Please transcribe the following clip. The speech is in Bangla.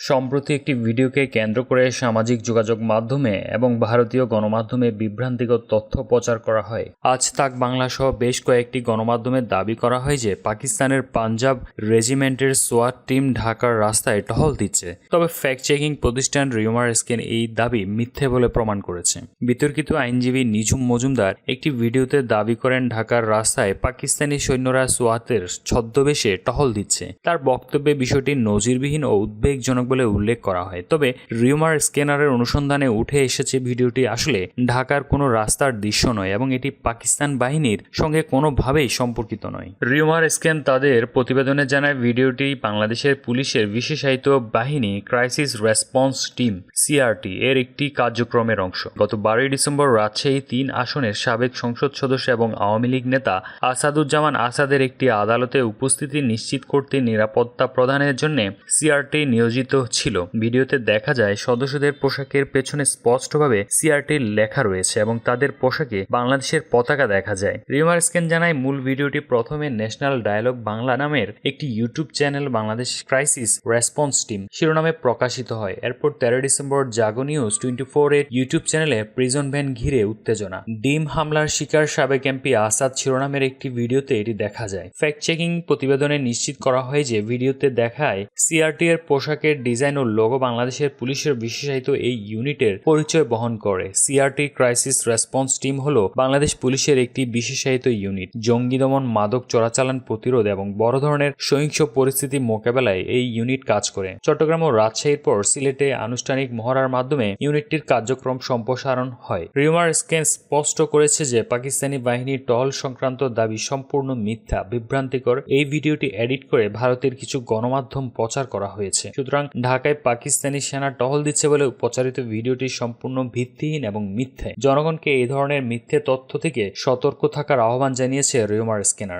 সম্প্রতি একটি ভিডিওকে কেন্দ্র করে সামাজিক যোগাযোগ মাধ্যমে এবং ভারতীয় গণমাধ্যমে বিভ্রান্তিকর তথ্য প্রচার করা হয়। আজ তাক বাংলা সহ বেশ কয়েকটি গণমাধ্যমে দাবি করা হয় যে পাকিস্তানের পাঞ্জাব রেজিমেন্টের সোয়াট টিম ঢাকার রাস্তায় টহল দিচ্ছে। তবে ফ্যাক্ট চেকিং প্রতিষ্ঠান রিউমার স্কেন এই দাবি মিথ্যে বলে প্রমাণ করেছে। বিতর্কিত আইনজীবী নিঝুম মজুমদার একটি ভিডিওতে দাবি করেন, ঢাকার রাস্তায় পাকিস্তানি সৈন্যরা সোয়াতের ছদ্মবেশে টহল দিচ্ছে। তার বক্তব্যে বিষয়টি নজিরবিহীন ও উদ্বেগজনক বলে উল্লেখ করা হয়। তবে রিউমার স্ক্যানারের অনুসন্ধানে উঠে এসেছে ভিডিওটি আসলে ঢাকার কোনো রাস্তার দৃশ্য নয় এবং এটি পাকিস্তান বাহিনীর সঙ্গে কোনোভাবেই সম্পর্কিত নয়। রিউমার স্ক্যান তাদের প্রতিবেদনে জানায়, ভিডিওটি বাংলাদেশের পুলিশের বিশেষায়িত বাহিনী ক্রাইসিস রেসপন্স টিম, সিআরটি, এর একটি কার্যক্রমের অংশ। গত বারোই ডিসেম্বর রাজশাহী তিন আসনের সাবেক সংসদ সদস্য এবং আওয়ামী লীগ নেতা আসাদুজ্জামান আসাদের একটি আদালতে উপস্থিতি নিশ্চিত করতে নিরাপত্তা প্রদানের জন্য সিআরটি নিয়োজিত ছিল। ভিডিওতে দেখা যায় সদস্যদের পোশাকের পেছনে স্পষ্টভাবে সিআরটির লেখা রয়েছে এবং তাদের পোশাকে বাংলাদেশের পতাকা দেখা যায়। রিমার স্ক্যান জানায় মূল ভিডিওটি প্রথমে ন্যাশনাল ডায়ালগ বাংলা নামের একটি YouTube channel Bangladesh Crisis Response Team শিরোনামে প্রকাশিত হয়। এরপর তেরো December Jago News Twenty Four এর ইউটিউব চ্যানেলে প্রিজন ভ্যান ঘিরে উত্তেজনা। ডিম হামলার শিকার সাবেক এমপি আসাদ শিরোনামের একটি ভিডিওতে এটি দেখা যায়। ফ্যাক্ট চেকিং প্রতিবেদনে নিশ্চিত করা হয় যে ভিডিওতে দেখায় সিআরটি এর পোশাকের ডিজাইন ও লোগো বাংলাদেশের পুলিশের বিশেষায়িত এই ইউনিটের পরিচয় বহন করে। সিআরটি ক্রাইসিস রেসপন্স টিম হল বাংলাদেশ পুলিশের একটি বিশেষায়িত ইউনিট। জঙ্গি দমন, মাদক চোরাচালান প্রতিরোধ এবং বড় ধরনের সহিংস পরিস্থিতি মোকাবেলায় এই ইউনিট কাজ করে। চট্টগ্রাম ও রাজশাহীর পর সিলেটে আনুষ্ঠানিক মহড়ার মাধ্যমে ইউনিটটির কার্যক্রম সম্প্রসারণ হয়। রিউমার স্ক্যান স্পষ্ট করেছে যে পাকিস্তানি বাহিনীর টহল সংক্রান্ত দাবি সম্পূর্ণ মিথ্যা, বিভ্রান্তিকর। এই ভিডিওটি এডিট করে ভারতের কিছু গণমাধ্যম প্রচার করা হয়েছে। সুতরাং ঢাকায় পাকিস্তানি সেনা টহল দিচ্ছে বলে প্রচারিত ভিডিওটি সম্পূর্ণ ভিত্তিহীন এবং মিথ্যে। জনগণকে এই ধরনের মিথ্যে তথ্য থেকে সতর্ক থাকার আহ্বান জানিয়েছে রিউমার স্ক্যানার